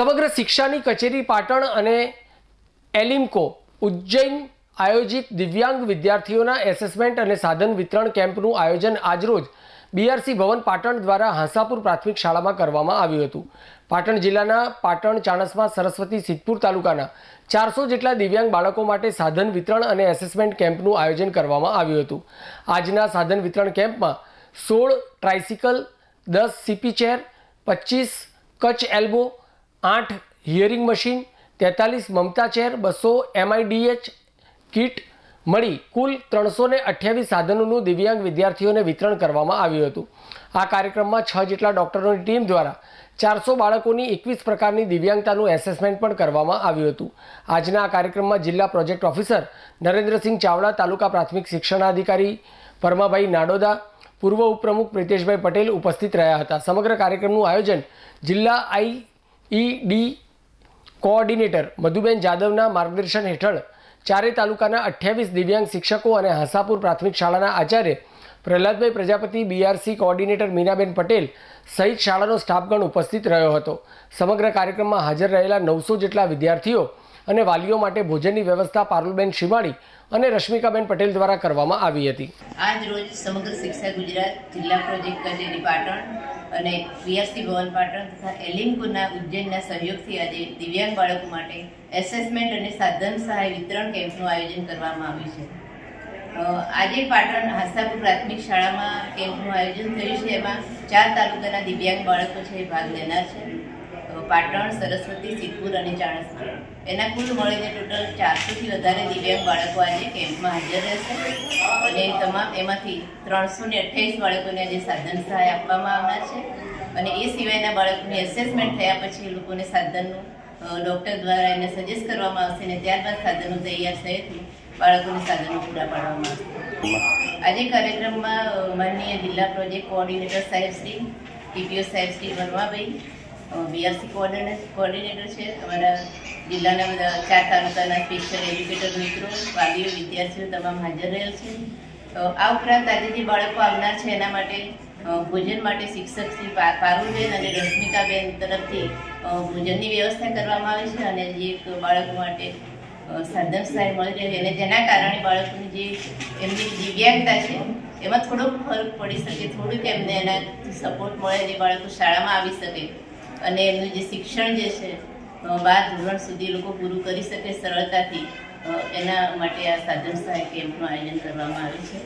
સમગ્ર શિક્ષાની કચેરી પાટણ અને એલિમ્કો ઉજ્જૈન આયોજિત દિવ્યાંગ વિદ્યાર્થીઓના એસેસમેન્ટ અને સાધન વિતરણ કેમ્પનું આયોજન આજરોજ બીઆરસી ભવન પાટણ દ્વારા હાંસાપુર પ્રાથમિક શાળામાં કરવામાં આવ્યું હતું. પાટણ જિલ્લાના પાટણ ચાણસમાં સરસ્વતી સિદ્ધપુર તાલુકાના ચારસો જેટલા દિવ્યાંગ બાળકો માટે સાધન વિતરણ અને એસેસમેન્ટ કેમ્પનું આયોજન કરવામાં આવ્યું હતું. આજના સાધન વિતરણ કેમ્પમાં સોળ ટ્રાઇસિકલ, દસ સીપી ચેર, પચીસ કચ એલ્બો આઠ હિયરિંગ મશીન તેતાલીસ મમતા ચેર, બસો એમઆઈડીએચ કીટ મળી. કુલ ત્રણસો ને અઠ્યાવીસ સાધનોનું દિવ્યાંગ વિદ્યાર્થીઓને વિતરણ કરવામાં આવ્યું હતું. આ કાર્યક્રમમાં છ જેટલા ડૉક્ટરોની ટીમ દ્વારા ચારસો બાળકોની એકવીસ પ્રકારની દિવ્યાંગતાનું એસેસમેન્ટ પણ કરવામાં આવ્યું હતું. આજના આ કાર્યક્રમમાં જિલ્લા પ્રોજેક્ટ ઓફિસર નરેન્દ્રસિંહ ચાવડા, તાલુકા પ્રાથમિક શિક્ષણાધિકારી પરમાભાઈ નાડોદા, પૂર્વ ઉપપ્રમુખ પ્રિતેશભાઈ પટેલ ઉપસ્થિત રહ્યા હતા. સમગ્ર કાર્યક્રમનું આયોજન જિલ્લા આઈઈડી કોઓર્ડિનેટર મધુબેન જાદવના માર્ગદર્શન હેઠળ ચારે તાલુકાના અઠ્યાવીસ દિવ્યાંગ શિક્ષકો અને હાંસાપુર પ્રાથમિક શાળાના આચાર્ય પ્રહલાદભાઈ પ્રજાપતિ, બીઆરસી કોઓર્ડિનેટર મીનાબેન પટેલ સહિત શાળાનો સ્ટાફગણ ઉપસ્થિત રહ્યો હતો. સમગ્ર કાર્યક્રમમાં હાજર રહેલા નવસો જેટલા વિદ્યાર્થીઓ અને વાલીઓ માટે ભોજનની વ્યવસ્થા પારુલબેન શિવાળી અને રશ્મિકાબેન પટેલ દ્વારા કરવામાં આવી હતી. આજ રોજ સમગ્ર શિક્ષા ગુજરાત જિલ્લા પ્રોજેક્ટ કચેરી પાટણ અને પીએસસી ભવન પાટણ તથા એલિમકોના ઉજ્જૈનના સહયોગથી આજે દિવ્યાંગ બાળકો માટે એસેસમેન્ટ અને સાધન સહાય વિતરણ કેમ્પનું આયોજન કરવામાં આવ્યું છે. આજે પાટણ હાસાપુર પ્રાથમિક શાળામાં કેમ્પનું આયોજન થયું છે. એમાં ચાર તાલુકાના દિવ્યાંગ બાળકો છે, ભાગ લેનાર છે. પાટણ, સરસ્વતી, સિદ્ધપુર અને ચાણસપુર એના કુલ મળીને ટોટલ ચારસોથી વધારે દિવ્યાંગ બાળકો આજે કેમ્પમાં હાજર રહેશે. અને તમામ એમાંથી ત્રણસો ને અઠ્યાવીસ બાળકોને આજે સાધન સહાય આપવામાં આવનાર છે. અને એ સિવાયના બાળકોની એસેસમેન્ટ થયા પછી એ લોકોને સાધનનું ડૉક્ટર દ્વારા એને સજેસ્ટ કરવામાં આવશે અને ત્યારબાદ સાધનો તૈયાર થયેથી બાળકોને સાધનો પૂરા પાડવામાં આવશે. આજે કાર્યક્રમમાં માનનીય જિલ્લા પ્રોજેક્ટ કોઓર્ડિનેટર સાહેબ શ્રી ટીપીઓ સાહેબ Shri Varmabhai BRC coordinator coordinator છે. અમારા જિલ્લાના બધા ચાર તાલુકાના સ્પેશિયલ એજ્યુકેટર મિત્રો, વાલીઓ, વિદ્યાર્થીઓ તમામ હાજર રહેલ છે. આ ઉપરાંત આજે જે બાળકો આવનાર છે એના માટે ભોજન માટે શિક્ષક શ્રી પારુલબેન અને રશ્મિકાબેન તરફથી ભોજનની વ્યવસ્થા કરવામાં આવી છે અને જે બાળકો માટે સાધન સહાય મળી રહે અને જેના કારણે બાળકોની જે એમની દિવ્યાંગતા છે, એમાં થોડોક ફરક પડી શકે, થોડુંક એમને એનાથી સપોર્ટ મળે જે બાળકો શાળામાં આવી શકે. અને એમનું જે શિક્ષણ જે છે બાર ધોરણ સુધી એ લોકો પૂરું કરી શકે સરળતાથી. એના માટે આ સાધન સહાય કેમ્પનું આયોજન કરવામાં આવ્યું છે.